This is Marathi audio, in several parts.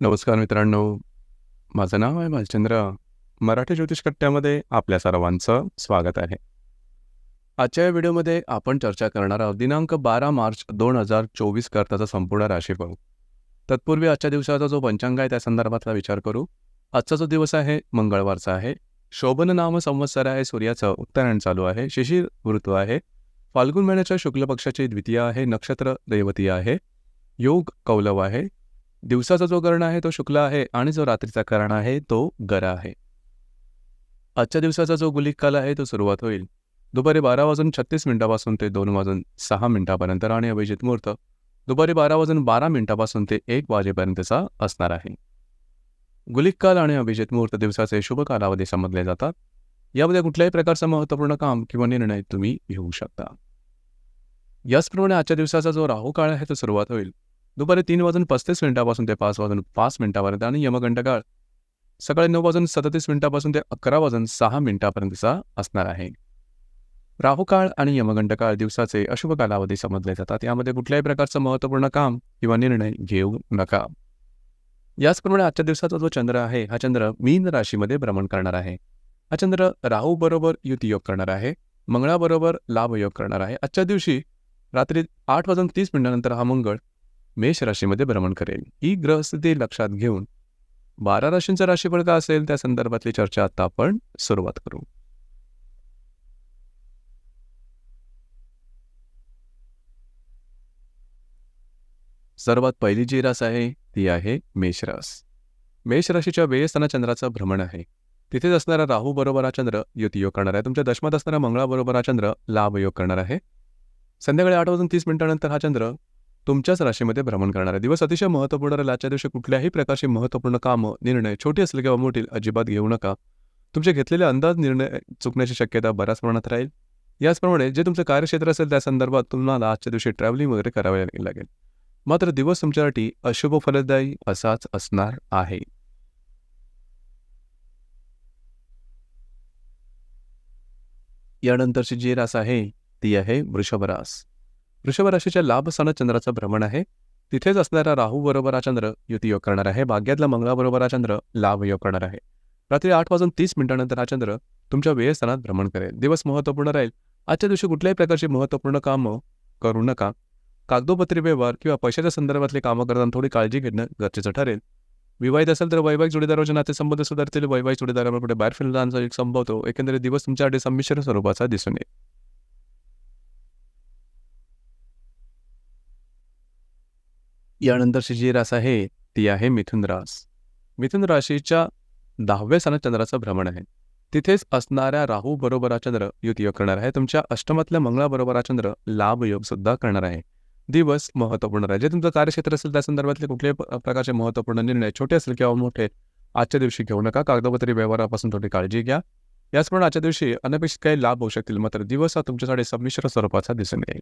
नमस्कार मित्रांनो. माझं नाव आहे भालचंद्र. मराठी ज्योतिष कट्ट्यामध्ये आपल्या सर्वांचं स्वागत आहे. आजच्या या व्हिडिओमध्ये आपण चर्चा करणार आहोत दिनांक बारा मार्च दोन हजार चोवीस करताचा संपूर्ण राशीफळ तत्पूर्वी आजच्या दिवसाचा जो पंचांग आहे त्या संदर्भातला विचार करू. आजचा जो दिवस आहे मंगळवारचा आहे. शोभन नाम संवत्सर आहे सूर्याचं उत्तरायण चालू आहे. शिशिर ऋतू आहे. फाल्गुन महिन्याच्या शुक्ल पक्षाची द्वितीय आहे. नक्षत्र दैवती आहे. योग कौलव आहे. दिवसाचा जो कर्ण आहे तो शुक्ल आहे आणि जो रात्रीचा कर्ण आहे तो गरा आहे. आजच्या दिवसाचा जो गुलिक काल आहे तो सुरुवात होईल. दुपारी बारा वाजून छत्तीस मिनिटापासून ते दोन वाजून सहा मिनिटापर्यंत आणि अभिजित मुहूर्त दुपारी बारा वाजून बारा मिनिटापासून ते एक वाजेपर्यंतचा असणार आहे. गुलिक काल आणि अभिजित मुहूर्त दिवसाचे शुभ कालावधी समजले जातात. यामध्ये कुठल्याही प्रकारचं महत्त्वपूर्ण काम किंवा निर्णय तुम्ही घेऊ शकता. याचप्रमाणे आजच्या दिवसाचा जो राहू काळ आहे तो सुरुवात होईल. दुपारी तीन वाजून पस्तीस मिनिटापासून ते पाच वाजून पाच मिनिटापर्यंत आणि यमगंड काळ सकाळी नऊ वाजून सदतीस मिनिटापासून ते अकरा वाजून सहा मिनिटापर्यंतचा असणार आहे. राहुकाळ आणि यमघंटकाळ दिवसाचे अशुभ कालावधी समजले जातात. यामध्ये कुठल्याही प्रकारचं महत्त्वपूर्ण काम किंवा निर्णय घेऊ नका. याचप्रमाणे आजच्या दिवसाचा जो चंद्र आहे हा चंद्र मीन राशीमध्ये भ्रमण करणार आहे. हा चंद्र राहू बरोबर युतियोग करणार आहे मंगळाबरोबर लाभयोग करणार आहे. आजच्या दिवशी रात्री आठ वाजून तीस मिनिटानंतर हा मंगळ मेष राशीमध्ये भ्रमण करेल. ही ग्रहस्थिती लक्षात घेऊन बारा राशींचा राशीफळ का असेल? त्या संदर्भातली चर्चा आता आपण सुरुवात करू. सर्वात पहिली जी रास आहे ती आहे मेषरास मेष राशीच्या वेळस्थाना चंद्राचं भ्रमण आहे. तिथेच असणारा राहू बरोबर हा चंद्र युतियोग करणार आहे. तुमच्या दशमात असणारा मंगळाबरोबर हा चंद्र लाभयोग करणार आहे. संध्याकाळी आठ वाजून तीस मिनिटानंतर हा चंद्र तुमच्याच राशीमध्ये भ्रमण करणारे दिवस अतिशय महत्त्वपूर्ण राहील. आजच्या दिवशी कुठल्याही प्रकारचे महत्त्वपूर्ण कामं निर्णय छोटी असले किंवा मोठी अजिबात घेऊ नका. तुमचे घेतलेले अंदाज निर्णय चुकण्याची शक्यता बऱ्याच प्रमाणात राहील. याचप्रमाणे जे तुमचं कार्यक्षेत्र असेल त्या संदर्भात तुम्हाला आजच्या दिवशी ट्रॅव्हलिंग वगैरे करावे लागेल. मात्र दिवस तुमच्यासाठी अशुभ फलदायी असाच असणार आहे. यानंतरची जी रास आहे ती आहे वृषभ रास. वृषभ राशीच्या लाभ स्थानात चंद्राचं भ्रमण आहे. तिथेच असणारा राहू बरोबर हा चंद्र युतीयोग करणार आहे. भाग्यातला मंगळाबरोबर हा चंद्र लाभयोग करणार आहे. रात्री आठ वाजून तीस मिनिटानंतर हा चंद्र तुमच्या वेळस्थानात भ्रमण करेल. दिवस महत्त्वपूर्ण राहील. आजच्या दिवशी कुठल्याही प्रकारची महत्त्वपूर्ण कामं करू नका. कागदोपत्री व्यवहार किंवा पैशाच्या संदर्भातली कामं करताना थोडी काळजी घेणं गरजेचं ठरेल. विवाहित असेल तर वैवाहिक जोडीदाराचे नातेसंबंध सुधारतील. वैवाहिक जोडीदाराकडे बाहेर फिरण्याचा एक संभवतो एकंदरीत दिवस तुमच्यासाठी संमिश्र स्वरूपाचा दिसून येईल. यानंतरची जी रास आहे ती आहे मिथुन रास. मिथुन राशीच्या दहाव्या स्थानात चंद्राचं भ्रमण आहे. तिथेच असणाऱ्या राहू बरोबर चंद्र युतियोग करणार आहे. तुमच्या अष्टमातल्या मंगळाबरोबर चंद्र लाभयोग सुद्धा करणार आहे. दिवस महत्त्वपूर्ण राहील. जे तुमचं कार्यक्षेत्र असेल त्या संदर्भातले कुठल्याही प्रकारचे महत्त्वपूर्ण निर्णय छोटे असेल किंवा मोठे आजच्या दिवशी घेऊ नका. कागदपत्री व्यवहारापासून थोडी काळजी घ्या. याचप्रमाणे आजच्या दिवशी अनपेक्षित काही लाभ होऊ शकतील. मात्र दिवस हा तुमच्यासाठी संमिश्र स्वरूपाचा दिसून येईल.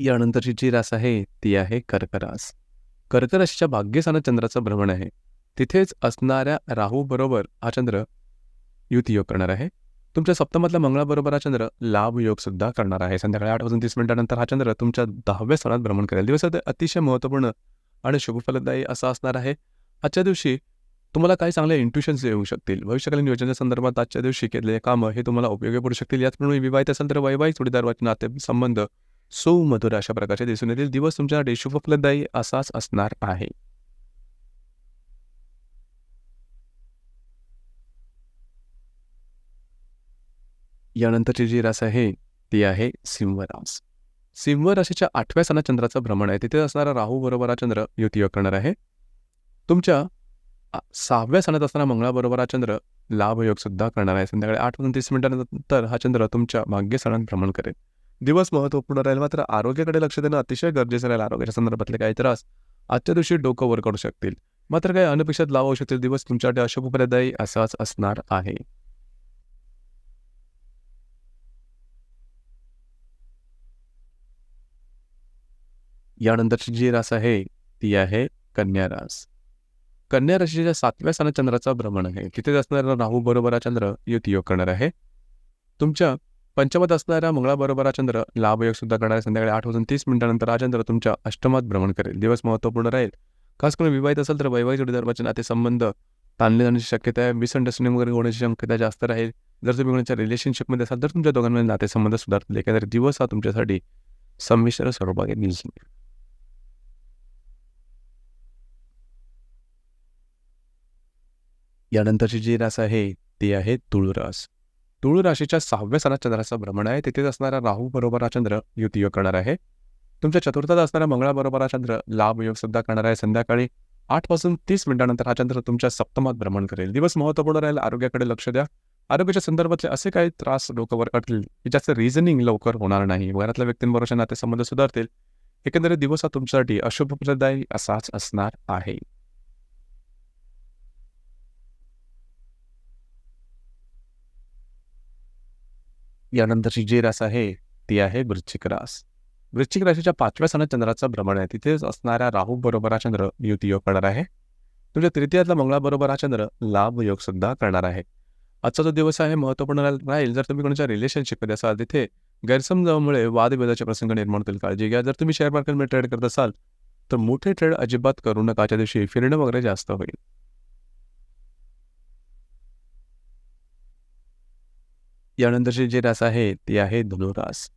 यानंतरची जी रास आहे ती आहे कर्करास कर्कराशीच्या भाग्यस्थानात चंद्राचं भ्रमण आहे. तिथेच असणाऱ्या राहूबरोबर हा चंद्र युतीयोग करणार आहे. तुमच्या सप्तमातल्या मंगळाबरोबर हा चंद्र लाभ योग सुद्धा करणार आहे. संध्याकाळी आठ वाजून तीस मिनिटानंतर हा चंद्र तुमच्या दहाव्या स्थानात भ्रमण करेल. दिवसात अतिशय महत्त्वपूर्ण आणि शुभफलदायी असा असणार आहे. आजच्या दिवशी तुम्हाला काही चांगले इंट्युशन्स येऊ शकतील. भविष्यकालीन योजनेच्या संदर्भात आजच्या दिवशी केलेले कामं हे तुम्हाला उपयोगी पडू शकतील. याचप्रमाणे विवाहित असेल तर वैवाहिक जोडीदार नाते संबंध सुमधुर अशा प्रकारचे दिसून येतील. दिवस तुमच्या तुमच्यासाठी शुभफलदायी असाच असणार आहे. यानंतरची जी रास आहे ती आहे सिंहरास. सिंह राशीच्या आठव्या स्थानात चंद्राचं भ्रमण आहे. तिथे असणारा राहू बरोबर हा चंद्र युतीयोग करणार आहे. तुमच्या सहाव्या सणात असणारा मंगळाबरोबर हा चंद्र लाभयोग सुद्धा करणार आहे. संध्याकाळी आठ तीस मिनिटानंतर हा चंद्र तुमच्या भाग्यस्थानात भ्रमण करेल. दिवस महत्त्वपूर्ण राहील. मात्र आरोग्याकडे लक्ष देणं अतिशय गरजेचं राहील. आरोग्याच्या संदर्भातले काही त्रास आजच्या दिवशी डोकं वर करू शकतील. मात्र काही अनपेक्षित लाभ होऊ शकतील. दिवस तुमच्यासाठी अशुभप्रदायी असाच असणार आहे. यानंतरची जी रास आहे ती आहे कन्या रास. कन्या राशीच्या सातव्या स्थानात चंद्राचा भ्रमण आहे. तिथेच असणारा राहू बरोबर हा चंद्र युतियोग करणार आहे. तुमच्या पंचमत असणाऱ्या मंगळाबरोबर चंद्र लाभयोग सुद्धा करणाऱ्या संध्याकाळी आठ वाजून तीस मिनिटानंतर हा चंद्र तुमच्या अष्टमात भ्रमण करेल. दिवस महत्त्वपूर्ण राहील. खास करून विवाहित असेल तर वैवाहिक जोडीदाराचे नातेसंबंध ताणले जाण्याची शक्यता आहे. मिसअंडरस्टँडिंग वगैरे होण्याची शक्यता जास्त राहील. जर तुम्ही कोणाच्या रिलेशनशिपमध्ये असाल तर तुमच्या दोघांमध्ये नातेसंबंध सुधारतील. एकंदरीत दिवस हा तुमच्यासाठी संमिश्र स्वरूपात येईल यानंतरची जी रास आहे ती आहे तुळरास. तुळू राशीच्या सहाव्या सणात चंद्राचं भ्रमण आहे. तिथेच असणारा राहू बरोबर हा चंद्र युतियोग करणार आहे. तुमच्या चतुर्थात असणाऱ्या मंगळाबरोबर हा चंद्र लाभ योग सुद्धा करणार आहे. संध्याकाळी आठपासून तीस मिनिटानंतर हा चंद्र तुमच्या सप्तमात भ्रमण करेल. दिवस महत्त्वपूर्ण राहील. आरोग्याकडे लक्ष द्या. आरोग्याच्या संदर्भातले असे काही त्रास डोक्यावर अटतील की जास्त रिझनिंग लवकर होणार नाही. घरातल्या व्यक्तींबरोबर नातेसंबंध सुधारतील. एकंदरीत दिवस हा तुमच्यासाठी अशुभप्रदायी असाच असणार आहे. यानंतरची जी रास आहे ती आहे वृश्चिक रास. वृश्चिक राशीच्या पाचव्या सणात चंद्राचा भ्रमण आहे. तिथेच असणाऱ्या राहू बरोबर हा चंद्र युती योग करणार आहे. तुमच्या तृतीयातला मंगळाबरोबर हा चंद्र लाभ योग सुद्धा करणार आहे. आजचा जो दिवस आहे महत्त्वपूर्ण राहील. जर तुम्ही कोणाच्या रिलेशनशिपमध्ये असाल तिथे गैरसमजामुळे वादविवादाचे प्रसंग निर्माण होतील काळजी घ्या. जर तुम्ही शेअर मार्केटमध्ये ट्रेड करत असाल तर मोठे ट्रेड अजिबात करू नका. त्या दिवशी फिरणं वगैरे जास्त होईल. यानंतरचे जे रास आहे ते आहे धनुरास.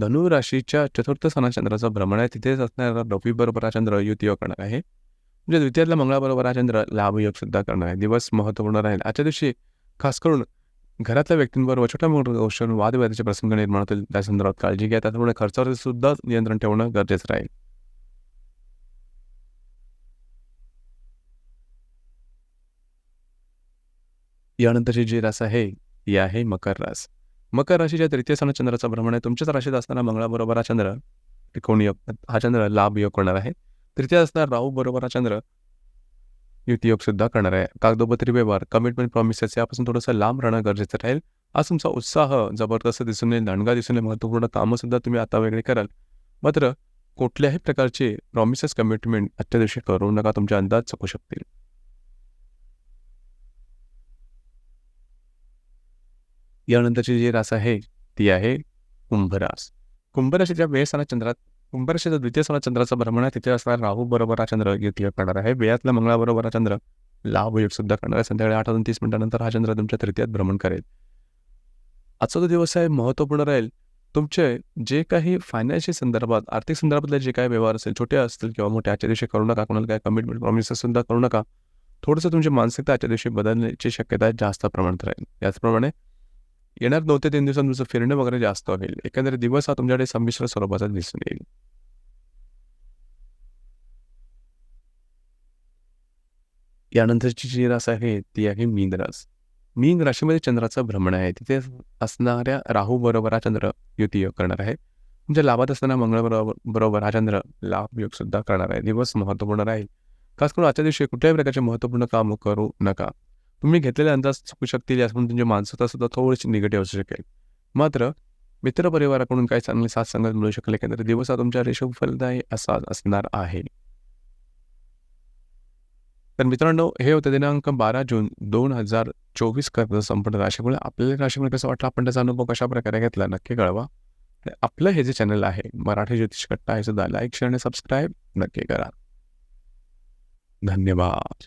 धनुराशीच्या चतुर्थ स्थानात चंद्राचं भ्रमण आहे. तिथेच असणारा रवीबरोबर हा चंद्र युतीयोग करणार आहे. म्हणजे द्वितीयातला मंगळाबरोबर हा चंद्र लाभयोग सुद्धा करणार आहे. दिवस महत्त्वपूर्ण राहील. आजच्या दिवशी खास करून घरातल्या व्यक्तींबरोबर छोट्या मोठ्या गोष्टीवर वादविवादाचे प्रसंग निर्माण होतील. त्या संदर्भात काळजी घ्या. त्यामुळे खर्चावर सुद्धा नियंत्रण ठेवणं गरजेचं राहील. यानंतरची जी रास आहे ही आहे मकर रास मकर राशीच्या तृतीय स्थानात चंद्राचं भ्रमण आहे तुमच्याच राशीत असताना मंगळाबरोबर हा चंद्र त्रिकोण योग हा चंद्र लाभ योग करणार आहे. तृतीय असताना राहू बरोबर हा चंद्र युतियोगसुद्धा सुद्धा करणार आहे. कागदोपत्री व्यवहार कमिटमेंट प्रॉमिसेस यापासून थोडंसं लांब राहणं गरजेचं राहील. आज तुमचा उत्साह जबरदस्त दिसून येईल दांडगा दिसून येईल महत्त्वपूर्ण कामंसुद्धा तुम्ही आता वेगळे कराल. मात्र कुठल्याही प्रकारचे प्रॉमिसेस कमिटमेंट आजच्या दिवशी करू नका तुमचे अंदाज चकू शकतील. यानंतरची जी रास आहे ती आहे कुंभरास. कुंभराशीच्या वेळस्थानात चंद्रात कुंभराशीचा द्वितीय स्थानात चंद्राचा भ्रमण आहे तिथे असणारा राहू बरोबर हा चंद्र युती करणार आहे. वेळातला मंगळाबरोबर हा चंद्र लाभ योग सुद्धा करणार आहे. संध्याकाळी आठ वाजून तीस मिनिटानंतर हा चंद्र तुमच्या तृतीयात भ्रमण करेल. आजचा जो दिवस आहे महत्त्वपूर्ण राहील तुमचे जे काही फायनान्शियल संदर्भात आर्थिक संदर्भातले जे काही व्यवहार असेल छोटे असतील किंवा मोठे आजच्या दिवशी करू नका कोणाला काय कमिटमेंट प्रॉमिसेस सुद्धा करू नका. थोडंसं तुमची मानसिकता आजच्या दिवशी बदलण्याची शक्यता जास्त प्रमाणात राहील. याचप्रमाणे येणार दोन ते तीन दिवसात तुमचं फिरणं वगैरे जास्त होईल. एकंदरीत दिवस हा तुमच्याकडे संमिश्र स्वरूपाचा दिसून येईल. यानंतरची जी रास आहे ती आहे मीन रास. मीन राशीमध्ये चंद्राचं भ्रमण आहे. तिथे असणाऱ्या राहू बरोबर हा चंद्र युती योग करणार आहे. म्हणजे लाभात असताना मंगळ बरोबर बरोबर हा चंद्र लाभ योग सुद्धा करणार आहे. दिवस महत्त्वपूर्ण राहील. खास करून आजच्या दिवशी कुठल्याही प्रकारचे महत्त्वपूर्ण काम करू नका. तुम्ही घेतलेले अंदाज चुकू शकतील यातून तुमची मानसिकता सुद्धा थोडीशी निगेटिव्ह असू शकेल. मात्र मित्रपरिवाराकडून काही चांगले साथ संगत मिळू शकले एकंदरीत दिवस हा तुमच्या रेशो फलदायी असा असणार आहे. तर मित्रांनो हे होतं दिनांक बारा जून दोन हजार चोवीस कर्ज संपूर्ण राशीमुळे. आपल्याला राशीमुळे कसं वाटलं? आपण त्याचा अनुभव कशा प्रकारे घेतला? नक्की कळवा. आपलं हे जे चॅनल आहे मराठी ज्योतिष कट्टा हे सुद्धा लाईक शेअर आणि सबस्क्राईब नक्की करा. धन्यवाद.